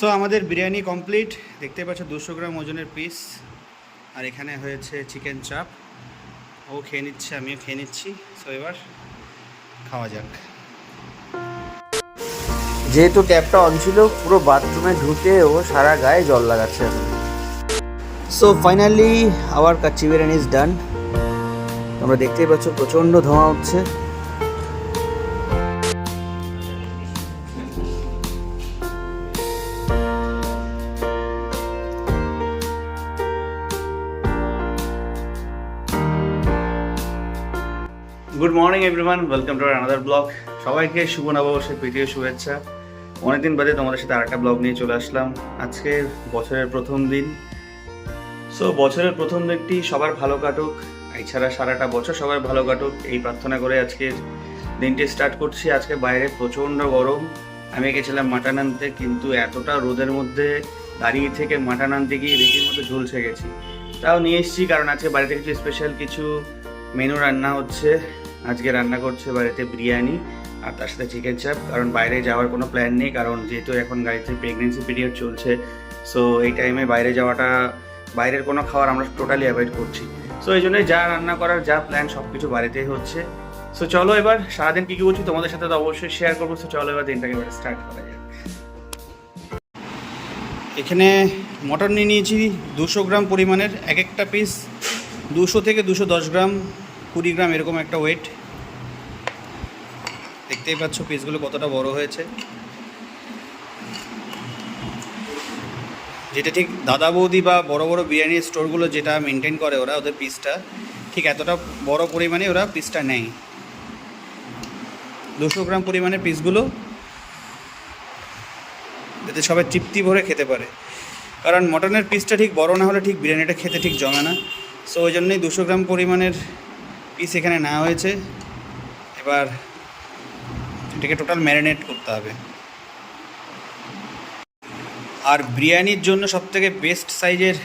So আমাদের biryani complete দেখতে পাচ্ছ দুশো গ্রাম ওজনের পিস আর এখানে হয়েছে চিকেন চাপ ও খেয়ে নিচ্ছে, আমিও খেয়ে নিচ্ছি। সো এবার খাওয়া যাক। যেহেতু ট্যাপটা অন ছিল, পুরো বাথরুমে ঢুকে ও সারা গায়ে জল লাগাচ্ছে so finally our kacchi biryani is done তোমরা দেখতেই পাচ্ছ প্রচণ্ড ধোঁয়া উঠছে। Everyone welcome to another blog সবাইকে শুভ নববর্ষের প্রীতীয় শুভেচ্ছা। অনেকদিন বাদে তোমাদের সাথে আরেকটা ব্লগ নিয়ে চলে আসলাম। আজকে বছরের প্রথম দিন। সো বছরের প্রথম দিনটি সবার ভালো কাটুক। এছাড়া সারাটা বছর সবার ভালো কাটুক। এই প্রার্থনা করে আজকের দিনটি স্টার্ট করছি। আজকে বাইরে প্রচণ্ড গরম। আমি গেছিলাম মাটন আনতে, কিন্তু এতটা রোদের মধ্যে দাঁড়িয়ে থেকে মাটন আনতে গিয়ে রীতিমতো ঝুলসে গেছি। তাও নিয়ে এসেছি, কারণ আজকে বাড়িতে কিছু স্পেশাল কিছু মেনু রান্না হচ্ছে। আজকে রান্না করছে বাড়িতে বিরিয়ানি আর তার সাথে চিকেন চাপ কারণ বাইরে যাওয়ার কোনো প্ল্যান নেই, কারণ যেহেতু এখন গাড়িতে প্রেগনেন্সি পিরিয়ড চলছে সো এই টাইমে বাইরে যাওয়াটা, বাইরের কোনো খাবার আমরা টোটালি অ্যাভয়েড করছি। সো এই জন্যই যা রান্না করার, যা প্ল্যান সব কিছু বাড়িতেই হচ্ছে। সো চলো এবার সারাদিন কী কী করছি তোমাদের সাথে তো অবশ্যই শেয়ার করব সো চলো এবার দিনটাকে এবার স্টার্ট করা যাক। এখানে মটন নিয়ে নিয়েছি দুশো গ্রাম পরিমাণের, এক একটা পিস দুশো থেকে দুশো দশ গ্রাম কুড়ি গ্রাম এরকম একটা ওয়েট দেখতেই পাচ্ছ পিসগুলো কতটা বড় হয়েছে। যেটা ঠিক দাদা বৌদি বা বড় বড় বিরিয়ানি স্টোরগুলো যেটা মেনটেন করে ওরা ওদের পিসটা ঠিক এতটা বড় পরিমাণে ওরা পিসটা নেয়। দুশো গ্রাম পরিমাণের পিসগুলো যাতে সবাই তৃপ্তি ভরে খেতে পারে। কারণ মটনের পিসটা ঠিক বড় না হলে ঠিক বিরিয়ানিটা খেতে ঠিক জমে না। সো ওই জন্যই দুশো গ্রাম পরিমাণের পিস এখানে নেওয়া হয়েছে। এবার এটাকে টোটাল ম্যারিনেট করতে হবে। আর বিরিয়ানির জন্য সবথেকে বেস্ট সাইজের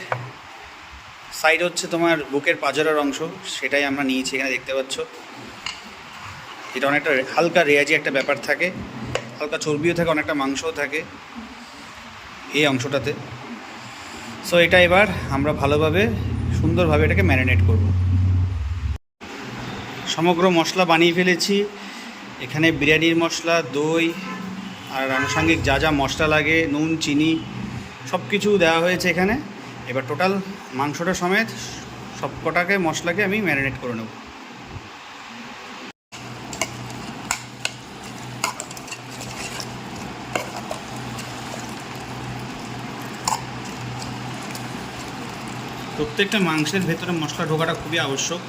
সাইড হচ্ছে তোমার বুকের পাজরের অংশ। সেটাই আমরা নিয়েছি এখানে, দেখতে পাচ্ছ। এটা অনেকটা হালকা রেয়াজি একটা ব্যাপার থাকে। হালকা চর্বিও থাকে, অনেকটা মাংসও থাকে এই অংশটাতে। সো এটা এবার আমরা ভালোভাবে, সুন্দরভাবে এটাকে ম্যারিনেট করব। সমগ্র মশলা বানিয়ে ফেলেছি। এখানে বিরিয়ানির মশলা, দই আর আনুষঙ্গিক যা যা মশলা লাগে, নুন, চিনি সব কিছু দেওয়া হয়েছে এখানে। এবার টোটাল মাংসটা সমেত সব কটাকে মশলাকে আমি ম্যারিনেট করে নেব। প্রত্যেকটা মাংসের ভেতরে মশলা ঢোকাটা খুবই আবশ্যক।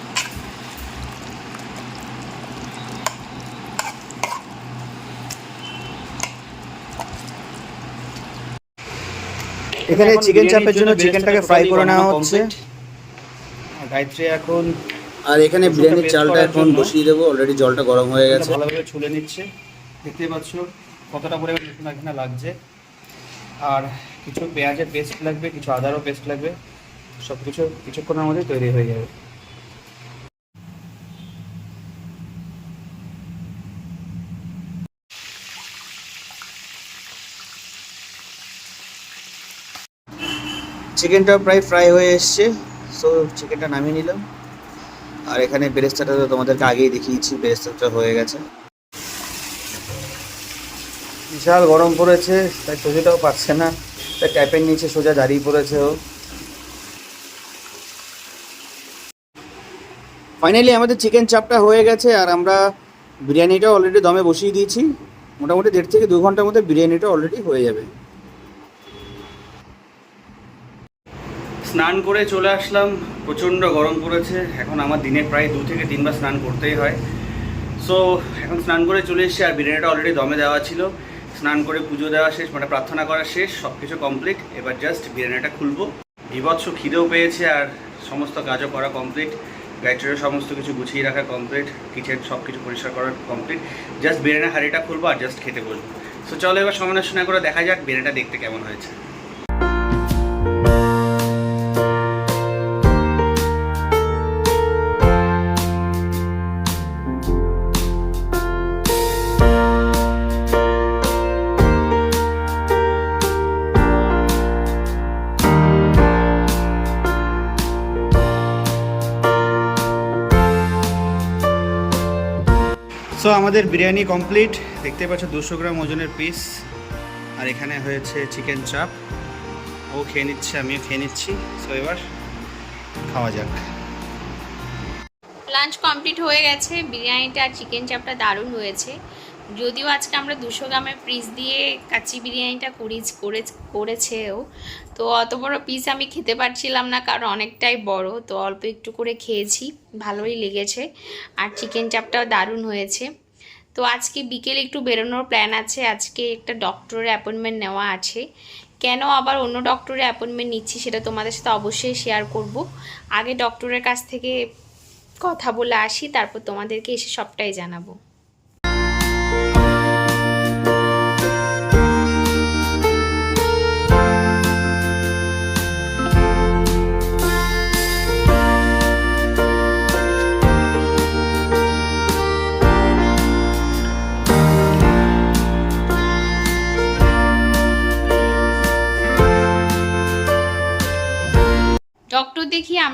এখানে চিকেন চাপের জন্য চিকেনটাকে ফ্রাই করে নেওয়া হচ্ছে। complete। গায়ত্রী এখন আর এখানে বিরিয়ানির চালটা এখন বসিয়ে দেবো অলরেডি জলটা গরম হয়ে গেছে। ভালোভাবে ছুলে নিচ্ছে। দেখতে পাচ্ছ কতটা করে রসুন এখানে লাগছে। আর কিছু পেঁয়াজের পেস্ট লাগবে কিছু আদারও পেস্ট লাগবে। সব কিছু কিছুক্ষণের মধ্যে তৈরি হয়ে যাবে। চিকেনটা প্রায় ফ্রাই হয়ে এসছে। সো চিকেনটা নামিয়ে নিলাম। আর এখানে বেরেস্তাটা তো তোমাদেরকে আগেই দেখিয়েছি, বেরেস্তাটা হয়ে গেছে। বিশাল গরম পড়েছে, তাই সোজাটাও পাচ্ছে না। তাই ট্যাপের নিচে সোজা দাঁড়িয়ে পড়েছে ও। ফাইনালি আমাদের চিকেন চাপটা হয়ে গেছে, আর আমরা বিরিয়ানিটা অলরেডি দমে বসিয়ে দিয়েছি। মোটামুটি দেড় থেকে দু ঘণ্টার মধ্যে বিরিয়ানিটা অলরেডি হয়ে যাবে। স্নান করে চলে আসলাম। প্রচণ্ড গরম পড়েছে। এখন আমার দিনে প্রায় দু থেকে তিনবার স্নান করতেই হয়। সো এখন স্নান করে চলে এসেছি আর বিরিয়ানিটা অলরেডি দমে দেওয়া ছিল। স্নান করে পুজো দেওয়া শেষ মানে প্রার্থনা করা শেষ সব কিছু কমপ্লিট এবার জাস্ট বিরিয়ানিটা খুলবো। বিভৎস খিদেও পেয়েছে আর সমস্ত কাজও করা কমপ্লিট গাইট্রের সমস্ত কিছু গুছিয়ে রাখা কমপ্লিট কিচেন সব কিছু পরিষ্কার করা কমপ্লিট জাস্ট বিরিয়ানি হাঁড়িটা খুলবো আর জাস্ট খেতে বলব সো চলো এবার সমালোচনা করে দেখা যাক বিরিয়ানিটা দেখতে কেমন হয়েছে। আমাদের বিরিয়ানি কমপ্লিট দেখতে পাচ্ছ দুশো গ্রাম ওজনের পিস আর এখানে হয়েছে চিকেন চাপ ও খেয়ে নিচ্ছে, আমিও খেয়ে নিচ্ছি। সো এবার খাওয়া যাক। লাঞ্চ কমপ্লিট হয়ে গেছে। বিরিয়ানিটা আর চিকেন চাপটা দারুণ হয়েছে। যদিও আজকে আমরা দুশো গ্রামের পিস দিয়ে কাচ্চি বিরিয়ানিটা করি করে করেছেও, তো অত বড় পিস আমি খেতে পারছিলাম না, কারণ অনেকটাই বড়। তো অল্প একটু করে খেয়েছি। ভালোই লেগেছে। আর চিকেন চাপটাও দারুণ হয়েছে। তো আজকে বিকেলে একটু বেরোনোর প্ল্যান আছে। আজকে একটা ডক্টরের অ্যাপয়েন্টমেন্ট নেওয়া আছে। কেন আবার অন্য ডক্টরের অ্যাপয়েন্টমেন্ট নিচ্ছি সেটা তোমাদের সাথে অবশ্যই শেয়ার করব। আগে ডক্টরের কাছ থেকে কথা বলে আসি, তারপর তোমাদেরকে এসে সবটাই জানাব।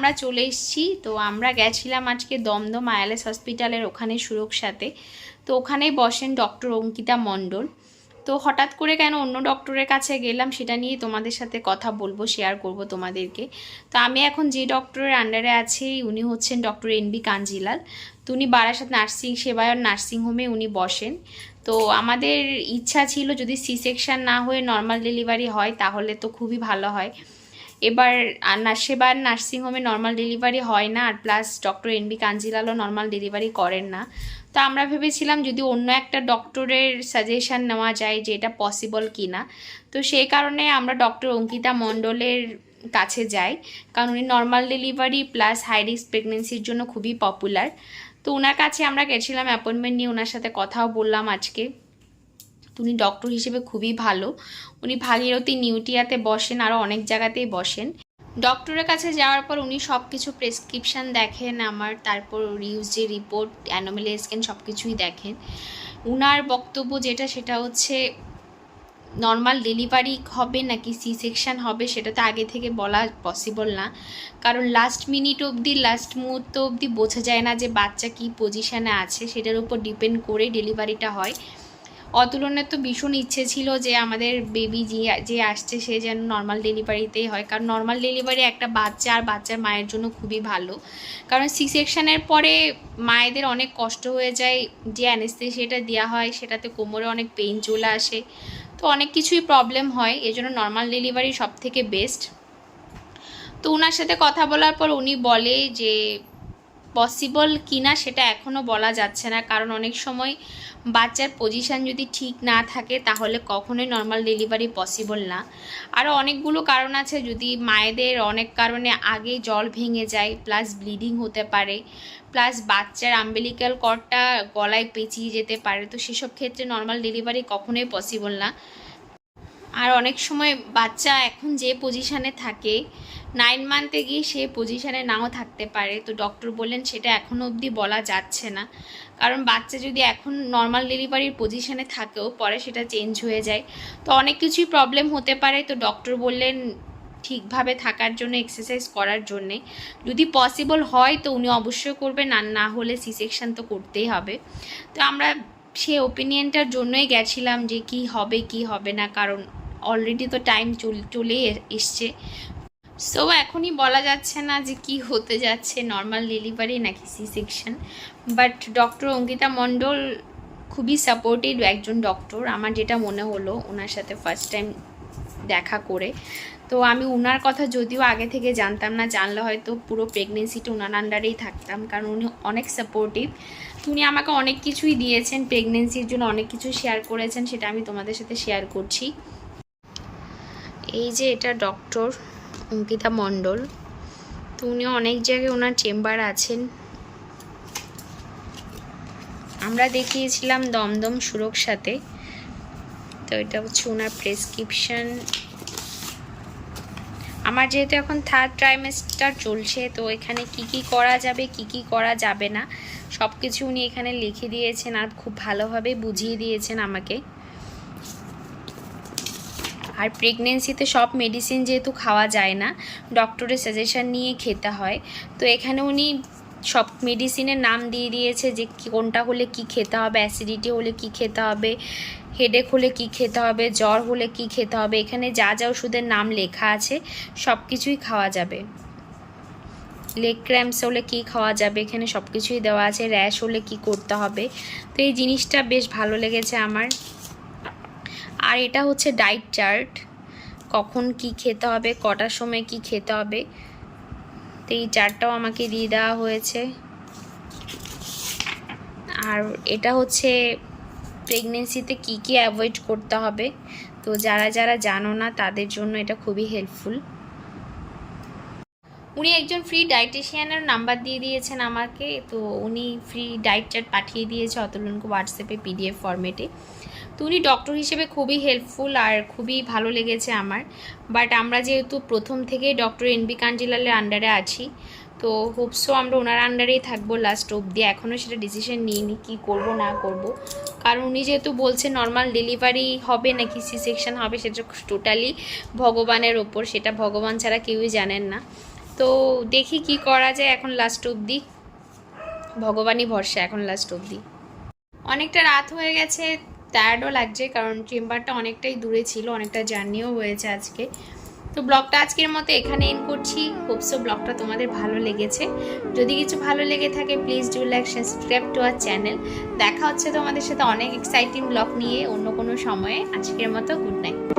আমরা চলে এসেছি। তো আমরা গেছিলাম আজকে দমদম আয়ালেস হসপিটালের ওখানে সুরক্ষাতে। তো ওখানেই বসেন ডক্টর অঙ্কিতা মণ্ডল। তো হঠাৎ করে কেন অন্য ডক্টরের কাছে গেলাম সেটা নিয়ে তোমাদের সাথে কথা বলব শেয়ার করব তোমাদেরকে। তো আমি এখন যে ডক্টরের আন্ডারে আছি, উনি হচ্ছেন ডক্টর এন বি কাঞ্জিলাল। তো উনি বারাসাত নার্সিং সেবায়ন নার্সিংহোমে উনি বসেন। তো আমাদের ইচ্ছা ছিল যদি সি সেকশন না হয়ে নর্মাল ডেলিভারি হয়, তাহলে তো খুবই ভালো হয়। এবার না- সেবার নার্সিংহোমে নর্মাল ডেলিভারি হয় না, আর প্লাস ডক্টর এন বি কাঞ্জিলালও নর্মাল ডেলিভারি করেন না। তো আমরা ভেবেছিলাম যদি অন্য একটা ডক্টরের সাজেশন নেওয়া যায় যে এটা পসিবল কি না তো সেই কারণে আমরা ডক্টর অঙ্কিতা মণ্ডলের কাছে যাই, কারণ উনি normal delivery plus high risk প্রেগনেন্সির জন্য খুবই পপুলার তো ওনার কাছে আমরা গেছিলাম অ্যাপয়েন্টমেন্ট নিয়ে ওনার সাথে কথাও বললাম আজকে। উনি ডক্টর হিসেবে খুবই ভালো। উনি ভাগীরথী নিউটিয়াতে বসেন আরও অনেক জায়গাতেই বসেন। ডক্টরের কাছে যাওয়ার পর উনি সব কিছু প্রেসক্রিপশান দেখেন আমার, তারপর রিউজ যে রিপোর্ট অ্যানোমেলি স্ক্যান সব কিছুই দেখেন। উনার বক্তব্য যেটা, সেটা হচ্ছে নর্মাল ডেলিভারি হবে নাকি সি সেকশন হবে, সেটা তো আগে থেকে বলা পসিবল না। কারণ লাস্ট মিনিট অবধি লাস্ট মুহূর্ত অবধি বোঝা যায় না যে বাচ্চা কী পজিশানে আছে, সেটার উপর ডিপেন্ড করে ডেলিভারিটা হয়। অতুলনের তো ভীষণ ইচ্ছে ছিল যে আমাদের বেবি যে যে আসছে সে যেন নর্মাল ডেলিভারিতেই হয়। কারণ নর্মাল ডেলিভারি একটা বাচ্চা আর বাচ্চার মায়ের জন্য খুবই ভালো। কারণ সি সেকশানের পরে মায়েদের অনেক কষ্ট হয়ে যায়, যে অ্যানেস্থেসিয়াটা দেওয়া হয়, সেটাতে কোমরে অনেক পেইন চলে আসে। তো অনেক কিছুই প্রবলেম হয়, এজন্য নর্মাল ডেলিভারি সব থেকে বেস্ট তো ওনার সাথে কথা বলার পর উনি বলে যে পসিবল কিনা সেটা এখনও বলা যাচ্ছে না। কারণ অনেক সময় বাচ্চার পজিশান যদি ঠিক না থাকে, তাহলে কখনোই নর্মাল ডেলিভারি পসিবল না। আরও অনেকগুলো কারণ আছে, যদি মায়েদের অনেক কারণে আগে জল ভেঙে যায় প্লাস ব্লিডিং হতে পারে প্লাস বাচ্চার আম্বেলিক্যাল কর্ডটা গলায় পেঁচিয়ে যেতে পারে, তো সেসব ক্ষেত্রে নর্মাল ডেলিভারি কখনোই পসিবল না। আর অনেক সময় বাচ্চা এখন যে পজিশানে থাকে নাইন মান্থে গিয়ে সে পজিশানে নাও থাকতে পারে। তো ডক্টর বললেন, সেটা এখনও অবধি বলা যাচ্ছে না। কারণ বাচ্চা যদি এখন নর্মাল ডেলিভারির পজিশানে থাকেও, পরে সেটা চেঞ্জ হয়ে যায়। তো অনেক কিছুই প্রবলেম হতে পারে। তো ডক্টর বললেন, ঠিকভাবে থাকার জন্য এক্সারসাইজ করার জন্যে। যদি পসিবল হয়, তো উনি অবশ্যই করবেন। আর না হলে সি সেকশন তো করতেই হবে। তো আমরা সে ওপিনিয়নটার জন্যই গেছিলাম যে, কি হবে কি হবে না? কারণ অলরেডি তো টাইম চলেই এ- এসছে। সো এখনই বলা যাচ্ছে না যে কি হতে যাচ্ছে নর্মাল ডেলিভারি নাকি C section but doctor Ankita Mondal খুবই সাপোর্টিভ একজন ডক্টর আমার যেটা মনে হলো ওনার সাথে ফার্স্ট টাইম দেখা করে। তো আমি ওনার কথা যদিও আগে থেকে জানতাম না, জানলে হয়তো পুরো প্রেগনেন্সিটা ওনার আন্ডারেই থাকতাম, কারণ উনি অনেক সাপোর্টিভ উনি আমাকে অনেক কিছুই দিয়েছেন প্রেগনেন্সির জন্য অনেক কিছু শেয়ার করেছেন, সেটা আমি তোমাদের সাথে শেয়ার করছি। এই যে এটা ডক্টর অঙ্কিতা মণ্ডল। তো উনি অনেক জায়গায় ওনার চেম্বার আছেন। আমরা দেখিয়েছিলাম দমদম সুরক্ষাতে তো এটা হচ্ছে ওনার প্রেসক্রিপশন। আমার যেহেতু এখন থার্ড ট্রাইমেস্টার চলছে, তো এখানে কি কি করা যাবে, কি কি করা যাবে না সব কিছু উনি এখানে লিখে দিয়েছেন আর খুব ভালোভাবে বুঝিয়ে দিয়েছেন আমাকে। আর প্রেগনেন্সিতে সব মেডিসিন যেহেতু খাওয়া যায় না ডক্টরের সাজেশন নিয়ে খেতে হয়। তো এখানে উনি সব মেডিসিনের নাম দিয়ে দিয়েছে যে কোনটা হলে কি খেতে হবে অ্যাসিডিটি হলে কি খেতে হবে হেডেক হলে কি খেতে হবে, জ্বর হলে কি খেতে হবে, এখানে যা যা ওষুধের নাম লেখা আছে, সব কিছুই খাওয়া যাবে। লেগ ক্র্যাম্পস হলে কি খাওয়া যাবে, এখানে সব কিছুই দেওয়া আছে র্যাশ হলে কি করতে হবে। তো এই জিনিসটা বেশ ভালো লেগেছে আমার। আর এটা হচ্ছে ডায়েট চার্ট। কখন কি খেতে হবে, কটার সময় কি খেতে হবে। তো এই চার্টটাও আমাকে দিয়ে দেওয়া হয়েছে। আর এটা হচ্ছে প্রেগনেন্সিতে কি কি অ্যাভয়েড করতে হবে। তো যারা যারা জানো না, তাদের জন্য এটা খুবই হেল্পফুল উনি একজন ফ্রি ডায়েটিশিয়ানের নাম্বার দিয়ে দিয়েছেন আমাকে। তো উনি ফ্রি ডায়েট চার্ট পাঠিয়ে দিয়েছে অতলুনকে হোয়াটসঅ্যাপে পিডিএফ ফরম্যাটে তো উনি ডক্টর হিসেবে খুবই হেল্পফুল আর খুবই ভালো লেগেছে আমার। বাট আমরা যেহেতু প্রথম থেকেই ডক্টর এন বি কাঞ্জিলালের আন্ডারে আছি, তো হোপসো আমরা ওনার আন্ডারেই থাকব লাস্ট অবধি। এখনও সেটা ডিসিশন নিইনি কী করব, না করব। কারণ উনি যেহেতু বলছে নর্মাল ডেলিভারি হবে নাকি সি সেকশন হবে, সেটা টোটালি ভগবানের ওপর, সেটা ভগবান ছাড়া কেউই জানেন না। তো দেখি কি করা যায় এখন লাস্ট অবধি। ভগবানই ভরসা এখন লাস্ট অবধি। অনেকটা রাত হয়ে গেছে টায়ার্ডও লাগছে, কারণ চেম্বারটা অনেকটাই দূরে ছিল, অনেকটা জার্নিও হয়েছে আজকে। তো ব্লগটা আজকের মতো এখানে এন করছি। হোপসো ব্লগটা তোমাদের ভালো লেগেছে। যদি কিছু ভালো লেগে থাকে please do like subscribe to our channel দেখা হচ্ছে তোমাদের সাথে অনেক এক্সাইটিং ব্লগ নিয়ে অন্য কোনো সময়ে। আজকের মতো গুড নাইট